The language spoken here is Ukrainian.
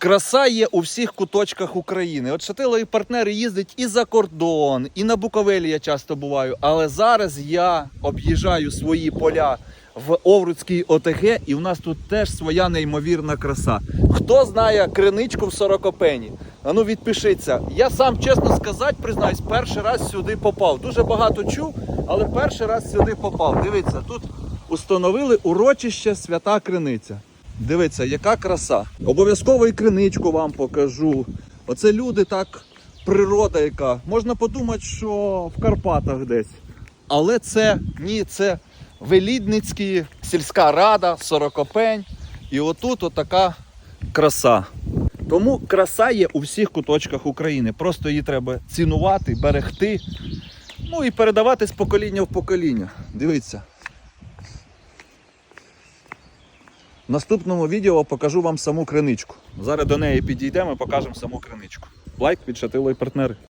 Краса є у всіх куточках України. От шатилові партнери їздять і за кордон, і на Буковелі я часто буваю. Але зараз я об'їжджаю свої поля в Овруцькій ОТГ, і в нас тут теж своя неймовірна краса. Хто знає криничку в Сорокопені? А ну відпишіться. Я сам, чесно сказати, признаюсь, перший раз сюди попав. Дуже багато чув, але перший раз сюди попав. Дивіться, тут установили урочище Свята Криниця. Дивіться, яка краса. Обов'язково і криничку вам покажу. Оце люди так, природа яка. Можна подумати, що в Карпатах десь. Але це ні, це Велідницький, сільська рада, Сорокопень. І отут отака краса. Тому краса є у всіх куточках України. Просто її треба цінувати, берегти. Ну і передавати з покоління в покоління. Дивіться. Наступному відео покажу вам саму криничку. Зараз до неї підійдемо і покажемо саму криничку. Лайк підшатило і партнери.